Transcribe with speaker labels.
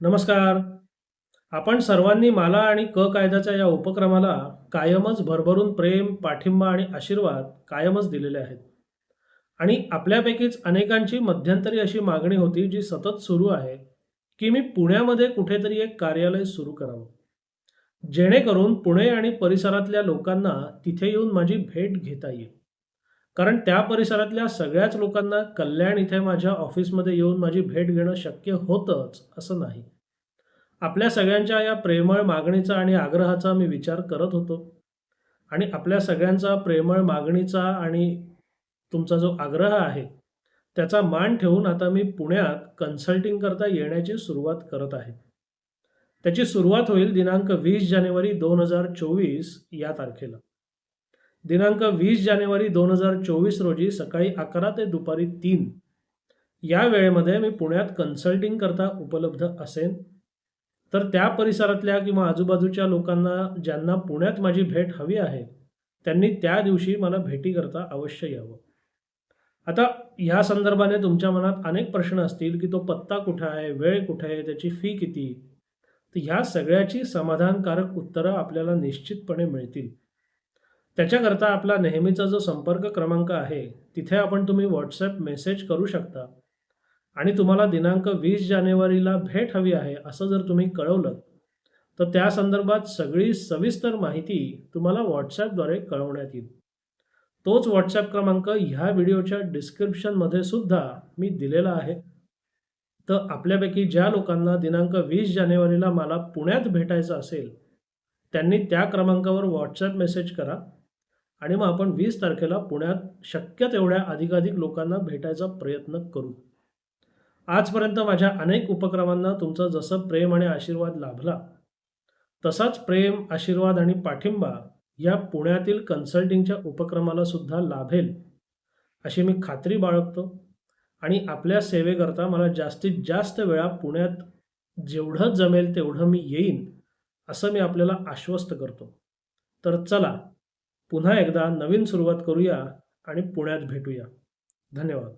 Speaker 1: नमस्कार. आपण सर्वांनी माला आणि क कायद्याच्या या उपक्रमाला कायमच भरभरून प्रेम पाठिंबा आणि आशीर्वाद कायमच दिलेले आहेत. आणि आपल्यापैकीच अनेकांची मध्यंतरी अशी मागणी होती जी सतत सुरू आहे की मी पुण्यामध्ये कुठेतरी एक कार्यालय सुरू करावं. जेणेकरून पुणे आणि परिसरातल्या लोकांना तिथे येऊन माझी भेट घेता येईल. कारण त्या परिसरातल्या सगळ्याच लोकांना कल्याण इथे माझ्या ऑफिसमध्ये येऊन माझी भेट घेणं शक्य होतंच असं नाही. आपल्या सगळ्यांच्या या प्रेमळ मागणीचा आणि आग्रहाचा मी विचार करत होतो. आणि आपल्या सगळ्यांचा प्रेमळ मागणीचा आणि तुमचा जो आग्रह आहे त्याचा मान ठेवून आता मी पुण्यात कन्सल्टिंग करता येण्याची सुरुवात करत आहे. त्याची सुरुवात होईल दिनांक वीस जानेवारी दोन हजार चोवीस या तारखेला. दिनांक वीस जानेवारी दोन हजार चोवीस रोजी सकाळी अकरा ते दुपारी तीन. या वेळेमध्ये मी पुण्यात कन्सल्टिंग करता उपलब्ध असेन. तर त्या परिसरातल्या किंवा आजूबाजूच्या लोकांना ज्यांना पुण्यात माझी भेट हवी आहे त्यांनी त्या दिवशी मला भेटीकरता अवश्य यावं. आता ह्या संदर्भाने तुमच्या मनात अनेक प्रश्न असतील की तो पत्ता कुठे आहे वेळ कुठे आहे त्याची फी किती? तर ह्या सगळ्याची समाधानकारक उत्तरं आपल्याला निश्चितपणे मिळतील. त्याच्याकरता आपला नेहमीचा जो संपर्क क्रमांक आहे तिथे आपण तुम्ही व्हॉट्सॲप मेसेज करू शकता. आणि तुम्हाला दिनांक वीस जानेवारीला भेट हवी आहे असं जर तुम्ही कळवलं तर त्या संदर्भात सगळी सविस्तर माहिती तुम्हाला व्हॉट्सॲपद्वारे कळवण्यात येईल. तोच व्हॉट्सॲप क्रमांक ह्या व्हिडिओच्या डिस्क्रिप्शनमध्ये सुद्धा मी दिलेला आहे. तर आपल्यापैकी ज्या लोकांना दिनांक वीस जानेवारीला मला पुण्यात भेटायचं असेल त्यांनी त्या क्रमांकावर व्हॉट्सॲप मेसेज करा. आणि मग आपण वीस तारखेला पुण्यात शक्य तेवढ्या अधिकाधिक लोकांना भेटायचा प्रयत्न करू. आजपर्यंत माझ्या अनेक उपक्रमांना तुमचं जसं प्रेम आणि आशीर्वाद लाभला तसाच प्रेम आशीर्वाद आणि पाठिंबा या पुण्यातील कन्सल्टिंगच्या उपक्रमाला सुद्धा लाभेल अशी मी खात्री बाळगतो. आणि आपल्या सेवेकरता मला जास्तीत जास्त वेळा पुण्यात जेवढं जमेल तेवढं मी येईन असं मी आपल्याला आश्वस्त करतो. तर चला पुन्हा एकदा नवीन सुरुवात करूया आणि पुण्यात भेटूया. धन्यवाद.